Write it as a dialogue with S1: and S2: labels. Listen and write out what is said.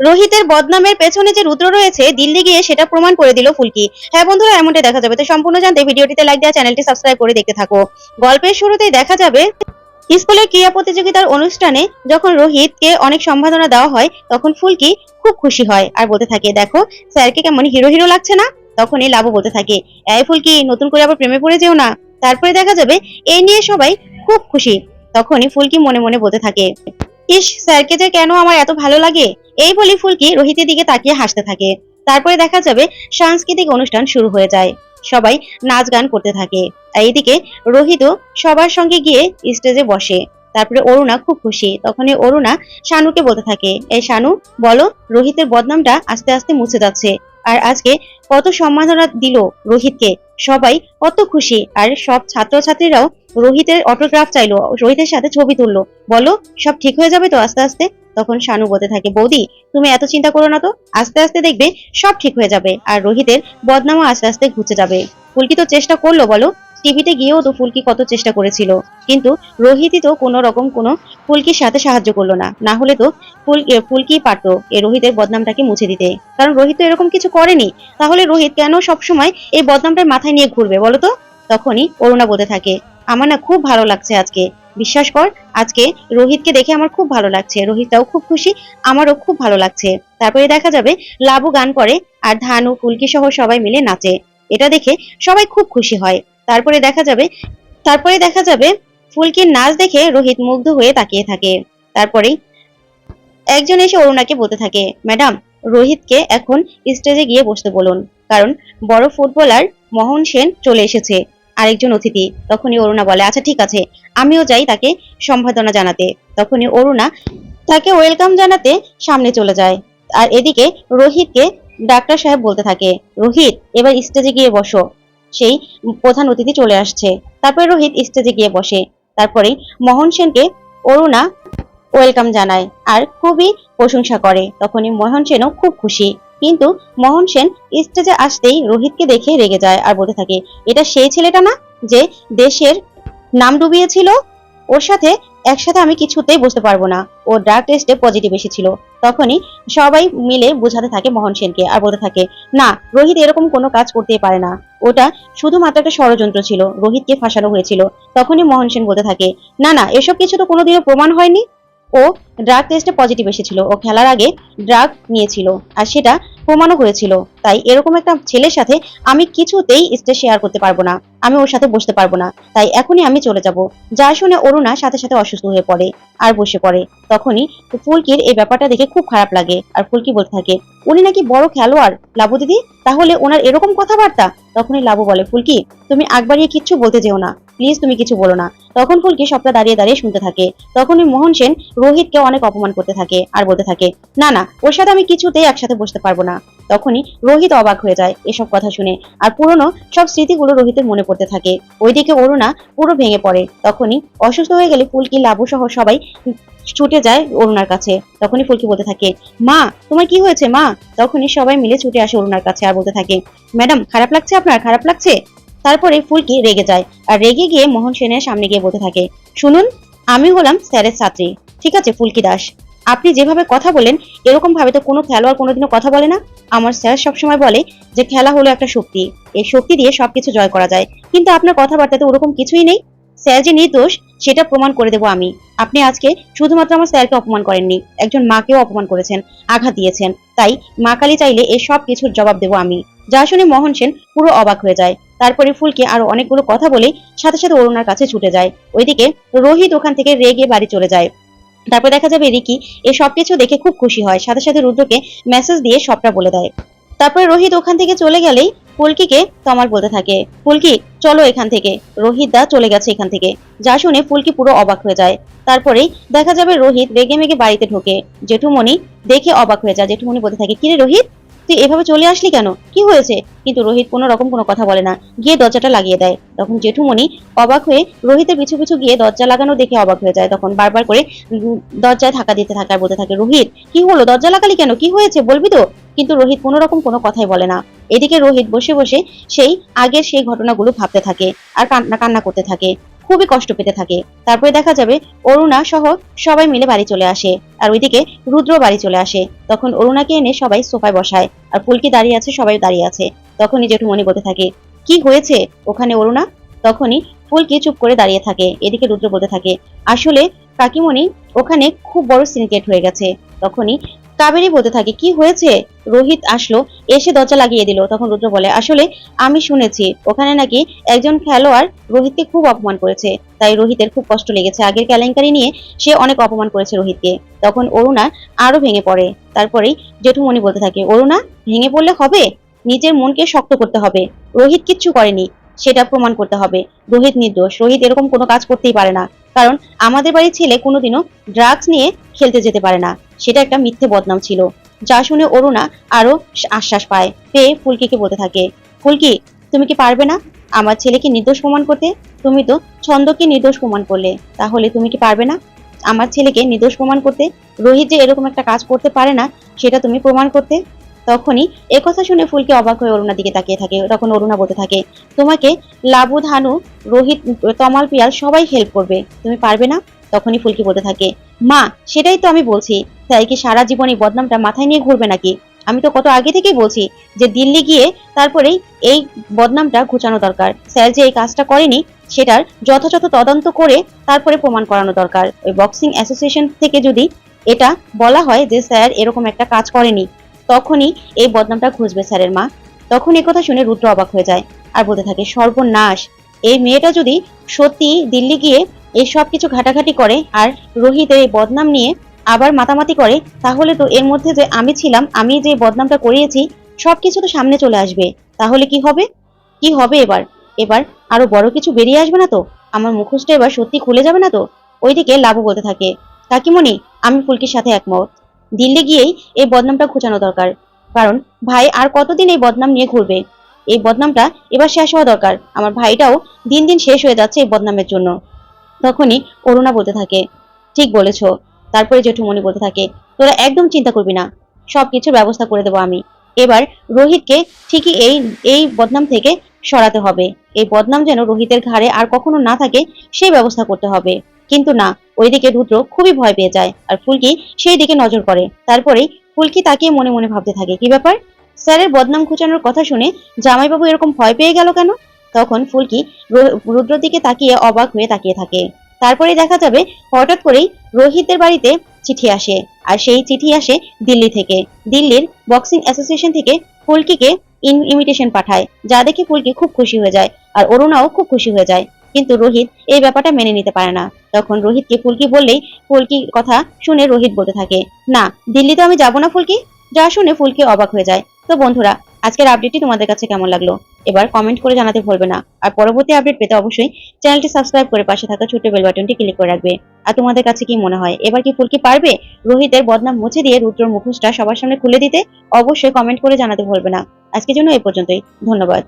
S1: রোহিতের বদনামের পেছনে যে রুদ্র রয়েছে, দিল্লি গিয়ে সেটা প্রমাণ করে দিল ফুলকি। হ্যাঁ বন্ধুরা, এমনটাই দেখা যাবে। তো সম্পূর্ণ জানতে ভিডিওটিতে লাইক দেওয়া চ্যানেলটি সাবস্ক্রাইব করে দেখতে থাকো। গল্পের শুরুতেই দেখা যাবে স্কুলের ক্রীড়া প্রতিযোগিতার অনুষ্ঠানে যখন রোহিতকে অনেক সম্বোধনা দেওয়া হয়, তখন ফুলকি খুব খুশি হয় আর বলতে থাকে, দেখো, স্যারকে কেমন হিরো হিরো লাগছে না? তখন এই লাভও বলতে থাকে, এই ফুলকি, নতুন করে আবার প্রেমে পড়ে যেও না। তারপরে দেখা যাবে, এই নিয়ে সবাই খুব খুশি। তখনই ফুলকি মনে মনে বলতে থাকে ইস, স্যারকে যে কেন আমার এত ভালো লাগে? এই বলি ফুলকি রোহিতের দিকে তাকিয়ে হাসতে থাকে। তারপরে দেখা যাবে সাংস্কৃতিক অনুষ্ঠান শুরু হয়ে যায়। সবাই নাচ গান করতে থাকে। এইদিকে রোহিতও সবার সঙ্গে গিয়ে স্টেজে বসে। তারপরে অরুণা খুব খুশি। তখনই অরুণা শানুকে বলতে থাকে, এই শানু, বলো, রোহিতের বদনামটা আস্তে আস্তে মুছে যাচ্ছে। আর আজকে কত সম্মাননা দিল রোহিতকে। সবাই কত খুশি। আর সব ছাত্রছাত্রীরাও রোহিতের অটোগ্রাফ চাইলো, রোহিতের সাথে ছবি তুললো। বলো, সব ঠিক হয়ে যাবে তো আস্তে আস্তে? তখন শানু বলতে থাকে, বৌদি, তুমি এত চিন্তা করো না তো? আস্তে আস্তে দেখবে সব ঠিক হয়ে যাবে। আর রোহিতের বদনামও আস্তে আস্তে ঘুচে যাবে। ফুলকি তো চেষ্টা করল, বলো। টিভিতে গিয়েও তো ফুলকি কত চেষ্টা করেছিল। কিন্তু রোহিতই তো কোনো রকম কোনো ফুলকির সাথে সাহায্য করল না। না হলে তো ফুল ফুলকি পারতো এই রোহিতের বদনামটাকে মুছে দিতে। কারণ রোহিত তো এরকম কিছু করেনি। তাহলে রোহিত কেন সবসময় এই বদনামটা মাথায় নিয়ে ঘুরবে বলো তো? তখনই অরুণা বলতে থাকে, আমার না খুব ভালো লাগছে আজকে। বিশ্বাস কর, আজকে রোহিতকে দেখে আমার খুব ভালো লাগছে। রোহিতটাও খুব খুশি, আমারও খুব ভালো লাগছে। তারপরে দেখা যাবে লাবু গান করে আর ধানু, ফুলকি সহ সবাই মিলে নাচে। এটা দেখে সবাই খুব খুশি হয়। তারপরে দেখা যাবে, তারপরে দেখা যাবে ফুলকির নাচ দেখে রোহিত মুগ্ধ হয়ে তাকিয়ে থাকে। তারপরে একজন এসে অরুণাকে বলতে থাকে, ম্যাডাম, রোহিতকে এখন স্টেজে গিয়ে বসতে বলুন, কারণ বড় ফুটবলার মোহন সেন চলে এসেছে, আরেকজন অতিথি। তখনই অরুণা বলে আচ্ছা ঠিক আছে, আমিও যাই তাকে সম্পাদনা জানাতে। তখনই অরুণা তাকে ওয়েলকাম জানাতে সামনে চলে যায়। আর এদিকে রোহিতকে ডাক্তার সাহেব বলতে থাকে, রোহিত, এবার স্টেজে গিয়ে বসো। সেই প্রধান অতিথি চলে আসছে। তারপরে রোহিত স্টেজে গিয়ে বসে। তারপরে মোহন সেনকে অরুণা ওয়েলকাম জানায় আর খুবই প্রশংসা করে। তখনই মোহন সেনও খুব খুশি। কিন্তু মোহন সেন স্টেজে আসতেই রোহিতকে দেখে রেগে যায় আর বলতে থাকে, এটা সেই ছেলেটা না যে দেশের নাম ডুবিয়েছিল? ওর সাথে একসাথে আমি কিছুতেই বুঝতে পারব না। ও ড্রাগ টেস্টে পজিটিভ এসেছিল। তখনই সবাই মিলে বোঝাতে থাকে মোহন সেনকে আর বলতে থাকে, না, রোহিত এরকম কোনো কাজ করতেই পারে না। ওটা শুধুমাত্র একটা ষড়যন্ত্র ছিল। রোহিতকে ফাঁসানো হয়েছিল। তখনই মোহন সেন বলতে থাকে, না না, এসব কিছু তো কোনোদিনও প্রমাণ হয়নি। ও ড্রাগ টেস্টে পজিটিভ এসেছিল। ও খেলার আগে ড্রাগ নিয়েছিল আর সেটা প্রমাণও হয়েছিল। তাই এরকম একটা ছেলের সাথে আমি কিছুতেই স্টেজ শেয়ার করতে পারব না। আমি ওর সাথে বসতে পারব না। তাই এখনই আমি চলে যাব। যা শুনে অরুণা সাথে সাথে অসুস্থ হয়ে পড়ে আর বসে পড়ে। তখনই ফুলকির এই ব্যাপারটা দেখে খুব খারাপ লাগে আর ফুলকি বলতে থাকে, উনি নাকি বড় খেলোয়াড়। লাবু দিদি, তাহলে ওনার এরকম কথাবার্তা? তখনই লাবু বলে, ফুলকি, তুমি আগ কিচ্ছু বলতে যেও না। প্লিজ তুমি কিছু বলো না। তখন ফুলকি সবটা দাঁড়িয়ে দাঁড়িয়ে শুনতে থাকে। তখনই মোহন সেন রোহিতকে অনেক অপমান করতে থাকে আর বলতে থাকে, না না, ওর সাথে আমি কিছুতেই একসাথে বসতে পারব না। তখনই রোহিত অবাক হয়ে যায় এসব কথা শুনে আর পুরনো সব স্মৃতিগুলো রোহিতের মনে পড়তে থাকে। ওইদিকে অরুণা পুরো ভেঙে পড়ে। তখনই অসুস্থ হয়ে গেলে ফুলকি লাবু সহ সবাই ছুটে যায় অরুণার কাছে। তখনই ফুলকি বলতে থাকে, মা, তোমার কি হয়েছে, মা? তখনই সবাই মিলে ছুটে আসে অরুণার কাছে আর বলতে থাকে, ম্যাডাম, খারাপ লাগছে আপনার? খারাপ লাগছে? তারপরে ফুলকি রেগে যায়। আর রেগে গিয়ে মোহন সেনের সামনে গিয়ে বলতে থাকে, শুনুন, আমি হলাম স্যারের ছাত্রী, ঠিক আছে, ফুলকি দাস। আপনি যেভাবে কথা বলেন এরকম ভাবে তো কোনো খেলোয়াড় কোনোদিনও কথা বলে না। আমার স্যার সবসময় বলে যে, খেলা হলো একটা শক্তি। এই শক্তি দিয়ে সবকিছু জয় করা যায়। কিন্তু আপনার কথাবার্তাতে ওরকম কিছুই নেই। স্যার যে নির্দোষ, সেটা প্রমাণ করে দেবো আমি। আপনি আজকে শুধুমাত্র আমার স্যারকে অপমান করেননি, একজন মাকেও অপমান করেছেন, আঘাত দিয়েছেন। তাই মা কালী চাইলে এই সব কিছুর জবাব দেবো আমি। যা শুনে মোহন সেন পুরো অবাক হয়ে যায়। তারপরে ফুলকে আরও অনেকগুলো কথা বলে সাথে সাথে অরুণার কাছে ছুটে যায়। ওইদিকে রোহিত ওখান থেকে রেগে বাড়ি চলে যায়। তারপর দেখা যাবে রিকি এই সবকিছু দেখে খুব খুশি হয়। সাথে সাথে রুদ্রকে মেসেজ দিয়ে সবটা বলে দেয়। তারপরে রোহিত ওখান থেকে চলে গেলেই ফুলকিকে তমাল বলতে থাকে, ফুলকি, চলো এখান থেকে। রোহিত দা চলে গেছে এখান থেকে। যা শুনে ফুলকি পুরো অবাক হয়ে যায়। তারপরেই দেখা যাবে রোহিত রেগে মেগে বাড়িতে ঢোকে। জেঠুমণি দেখে অবাক হয়ে যায়। জেঠুমণি বলতে থাকে, কিরে রোহিত তুই এভাবে চলে আসলি কেন? কি হয়েছে? কিন্তু রোহিত কোনো রকম কোনো কথা বলে না। গিয়ে দরজাটা লাগিয়ে দেয়। তখন জেঠুমণি অবাক হয়ে রোহিতের পিছু পিছু গিয়ে দরজা লাগানো দেখে অবাক হয়ে যায়। তখন বারবার করে দরজায় ধাক্কা দিতে থাকে আর বলতে থাকে, রোহিত, কি হলো? দরজা লাগালি কেন? কি হয়েছে? বলবি তো? কিন্তু রোহিত কোনো রকম কোনো কথাই বলে না। এদিকে রোহিত বসে বসে সেই আগের সেই ঘটনাগুলো ভাবতে থাকে আর কান্না কান্না করতে থাকে। খুবই কষ্ট পেতে থাকে। তারপরে দেখা যাবে অরুণা সহ সবাই মিলে বাড়ি চলে আসে আর ওইদিকে রুদ্র বাড়ি চলে আসে। তখন অরুণাকে এনে সবাই সোফায় বসায় আর ফুলকি দাঁড়িয়ে আছে, সবাই দাঁড়িয়ে আছে। তখনই জেঠুমণি বলতে থাকে, কি হয়েছে ওখানে অরুণা? তখনই ফুলকি চুপ করে দাঁড়িয়ে থাকে। এদিকে রুদ্র বলতে থাকে, আসলে কাকিমণি ওখানে খুব বড় সিনকেট হয়ে গেছে। তখনই কাবেরী বলতে থাকে, কি হয়েছে? রোহিত আসলো, এসে দরজা লাগিয়ে দিল। তখন রুদ্র বলে, আসলে আমি শুনেছি, ওখানে নাকি একজন খেলোয়াড় রোহিতকে খুব অপমান করেছে। তাই রোহিতের খুব কষ্ট লেগেছে। আগের কেলেঙ্কারি নিয়ে সে অনেক অপমান করেছে রোহিতকে। তখন অরুণা আরও ভেঙে পড়ে। তারপরেই জেঠুমণি বলতে থাকে, অরুণা, ভেঙে পড়লে হবে? নিজের মনকে শক্ত করতে হবে। রোহিত কিচ্ছু করেনি, সেটা প্রমাণ করতে হবে। রোহিত নির্দোষ। রোহিত এরকম কোনো কাজ করতেই পারে না। কারণ আমাদের বাড়ির ছেলে কোনোদিনও ড্রাগস নিয়ে খেলতে যেতে পারে না। সেটা একটা মিথ্যে বদনাম ছিল। যা শুনে অরুণা আরও আশ্বাস পায়। পেয়ে ফুলকিকে বলতে থাকে, ফুলকি, তুমি কি পারবে না? আমার ছেলেকে নির্দোষ প্রমাণ করতে? তুমি তো ছন্দকে নির্দোষ প্রমাণ করলে। তাহলে তুমি কি পারবে না? আমার ছেলেকে নির্দোষ প্রমাণ করতে? রোহিত যে এরকম একটা কাজ করতে পারে না, সেটা তুমি প্রমাণ করতে? তখনই একথা শুনে ফুলকে অবাক হয়ে অরুণার দিকে তাকিয়ে থাকে। তখন অরুণা বলতে থাকে, তোমাকে লাবু, ধানু, রোহিত, তমাল, পিয়াল সবাই হেল্প করবে। তুমি পারবে না? তখনই ফুলকি বলতে থাকে, মা, সেটাই তো আমি বলছি। তাই কি সারা জীবন এই বদনামটা মাথায় নিয়ে ঘুরবে নাকি? আমি তো কত আগে থেকেই বলছি যে দিল্লি গিয়ে তারপরেই এই বদনামটা ঘুচানো দরকার। স্যার যে এই কাজটা করেনি, সেটার যথাযথ তদন্ত করে তারপরে প্রমাণ করানো দরকার। ওই বক্সিং অ্যাসোসিয়েশন থেকে যদি এটা বলা হয় যে স্যার এরকম একটা কাজ করেনি তখনই এই বদনামটা খুঁজবে স্যারের মা। তখন কথা শুনে রুদ্র অবাক হয়ে যায় আর বলতে থাকে, সর্বনাশ। এই মেয়েটা যদি সত্যি দিল্লি গিয়ে এই সব কিছু ঘাটাঘাটি করে আর রোহিতের এই বদনাম নিয়ে আবার মাতামাতি করে, তাহলে তো এর মধ্যে যে আমি ছিলাম, আমি যে বদনামটা করিয়েছি, সবকিছু তো সামনে চলে আসবে। তাহলে কি হবে? কি হবে এবার? এবার আরও বড় কিছু বেরিয়ে আসবে না তো? আমার মুখোশটা এবার সত্যি খুলে যাবে না তো? ওইদিকে লাভু বলতে থাকে, কাকিমণি, আমি ফুলকির সাথে একমত। দিল্লি গিয়েই এই বদনামটা ঘুচানো দরকার। কারণ ভাই আর কতদিন এই বদনাম নিয়ে ঘুরবে? এই বদনামটা এবার শেষ হওয়া দরকার। আমার ভাইটাও দিন দিন শেষ হয়ে যাচ্ছে এই বদনামের জন্য। তখনই অরুণা বলতে থাকে, ঠিক বলেছ। তারপরে জেঠুমণি বলতে থাকে, তোরা একদম চিন্তা করবি না। সবকিছুর ব্যবস্থা করে দেবো আমি। এবার রোহিতকে ঠিকই এই এই বদনাম থেকে সরাতে হবে। এই বদনাম যেন রোহিতের ঘাড়ে আর কখনো না থাকে, সেই ব্যবস্থা করতে হবে। কিন্তু না ওইদিকে রুদ্র খুবই ভয় পেয়ে যায় আর ফুলকি সেই দিকে নজর করে। তারপরেই ফুলকি তাকিয়ে মনে মনে ভাবতে থাকে, কি ব্যাপার? স্যারের বদনাম খুঁচানোর কথা শুনে জামাইবাবু এরকম ভয় পেয়ে গেল কেন? তখন ফুলকি রুদ্রর দিকে তাকিয়ে অবাক হয়ে তাকিয়ে থাকে। তারপরে দেখা যাবে হঠাৎ করেই রোহিতের বাড়িতে চিঠি আসে আর সেই চিঠি আসে দিল্লি থেকে। দিল্লির বক্সিং অ্যাসোসিয়েশন থেকে ফুলকিকে ইনভিটেশন পাঠায়, যা দেখে ফুলকি খুব খুশি হয়ে যায় আর অরুণাও খুব খুশি হয়ে যায়। কিন্তু রোহিত এই ব্যাপারটা মেনে নিতে পারে না। তখন রোহিতকে ফুলকি বললেই ফুলকি কথা শুনে রোহিত বলতে থাকে, না, দিল্লিতে আমি যাব না ফুলকি? যা শুনে ফুলকি অবাক হয়ে যায়। তো বন্ধুরা, আজকের আপডেটটি তোমাদের কাছে কেমন লাগল? এবার কমেন্ট করে জানাতে ভুলবে না। আর পরবর্তী আপডেট পেতে অবশ্যই চ্যানেলটি সাবস্ক্রাইব করে পাশে থাকা ছোট্ট বেল বাটনটি ক্লিক করে রাখবে। আর তোমাদের কাছে কি মনে হয়? এবার কি ফুলকি পারবে রোহিতের বদনাম মুছে দিয়ে রুদ্রর মুখোশটা সবার সামনে খুলে দিতে? অবশ্যই কমেন্ট করে জানাতে ভুলবে না। আজকের জন্য এই পর্যন্তই। ধন্যবাদ।